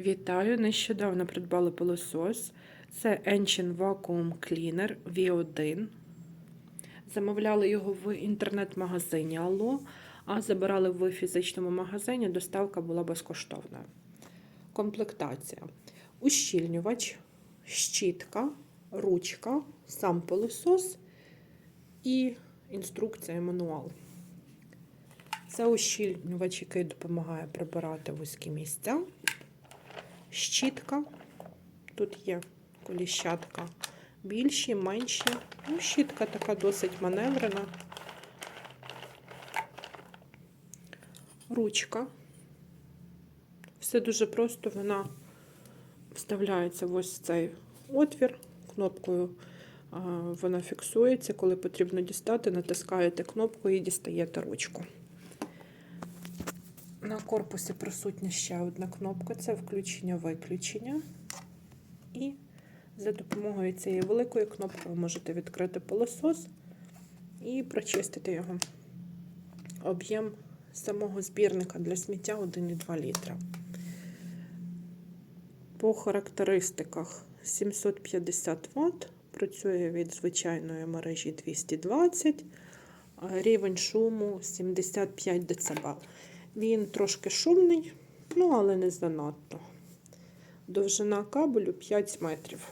Вітаю! Нещодавно придбали пилосос. Це Ancient Vacuum Cleaner V1. Замовляли його в інтернет-магазині Алло, а забирали в фізичному магазині. Доставка була безкоштовна. Комплектація: ущільнювач, щітка, ручка, сам пилосос і інструкція мануал. Це ущільнювач, який допомагає прибирати вузькі місця. Щітка. Тут є коліщатка більші, менші. Ну, щітка така досить маневрена. Ручка. Все дуже просто, вона вставляється в ось цей отвір. Кнопкою вона фіксується. Коли потрібно дістати, натискаєте кнопку і дістаєте ручку. На корпусі присутня ще одна кнопка це включення-виключення. І за допомогою цієї великої кнопки ви можете відкрити пилосос і прочистити його. Об'єм самого збірника для сміття 1,2 літра. По характеристиках 750 Вт, працює від звичайної мережі 220, рівень шуму 75 дБ. Він трошки шумний, ну але не занадто. Довжина кабелю 5 метрів.